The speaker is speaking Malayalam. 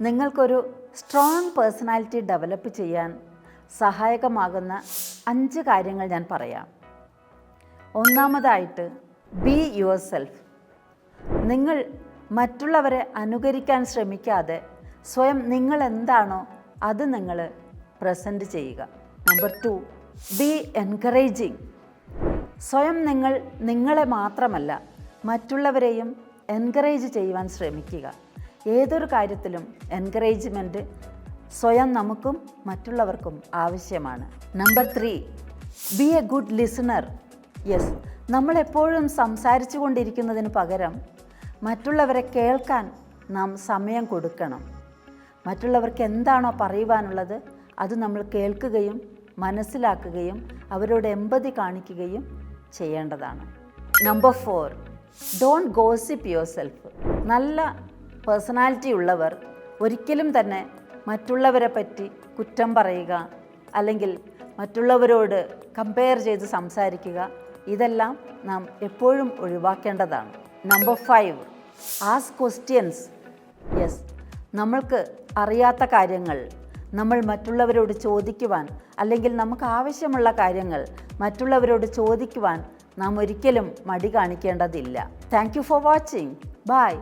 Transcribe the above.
നിങ്ങൾക്കൊരു സ്ട്രോങ് പേഴ്സണാലിറ്റി ഡെവലപ്പ് ചെയ്യാൻ സഹായകമാകുന്ന അഞ്ച് കാര്യങ്ങൾ ഞാൻ പറയാം. ഒന്നാമതായിട്ട് ബി യുവർ സെൽഫ് നിങ്ങൾ മറ്റുള്ളവരെ അനുകരിക്കാൻ ശ്രമിക്കാതെ സ്വയം നിങ്ങൾ എന്താണോ അത് നിങ്ങൾ പ്രസന്റ് ചെയ്യുക. നമ്പർ ടു ബി എൻകറേജിങ് സ്വയം നിങ്ങൾ നിങ്ങളെ മാത്രമല്ല മറ്റുള്ളവരെയും എൻകറേജ് ചെയ്യുവാൻ ശ്രമിക്കുക. ഏതൊരു കാര്യത്തിലും എൻകറേജ്മെന്റ് സ്വയം നമുക്കും മറ്റുള്ളവർക്കും ആവശ്യമാണ്. Number three be a good listener yes നമ്മളെപ്പോഴും സംസാരിച്ചു കൊണ്ടിരിക്കുന്നതിന് പകരം മറ്റുള്ളവരെ കേൾക്കാൻ നാം സമയം കൊടുക്കണം. മറ്റുള്ളവർക്ക് എന്താണോ പറയുവാനുള്ളത് അത് നമ്മൾ കേൾക്കുകയും മനസ്സിലാക്കുകയും അവരോട് എമ്പതി കാണിക്കുകയും ചെയ്യേണ്ടതാണ്. Number four don't gossip yourself നല്ല പേഴ്സണാലിറ്റി ഉള്ളവർ ഒരിക്കലും തന്നെ മറ്റുള്ളവരെ പറ്റി കുറ്റം പറയുക അല്ലെങ്കിൽ മറ്റുള്ളവരോട് കമ്പയർ ചെയ്ത് സംസാരിക്കുക ഇതെല്ലാം നാം എപ്പോഴും ഒഴിവാക്കേണ്ടതാണ്. Number five ask questions yes നമ്മൾക്ക് അറിയാത്ത കാര്യങ്ങൾ നമ്മൾ മറ്റുള്ളവരോട് ചോദിക്കുവാൻ അല്ലെങ്കിൽ നമുക്ക് ആവശ്യമുള്ള കാര്യങ്ങൾ മറ്റുള്ളവരോട് ചോദിക്കുവാൻ നാം ഒരിക്കലും മടി കാണിക്കേണ്ടതില്ല. Thank you for watching bye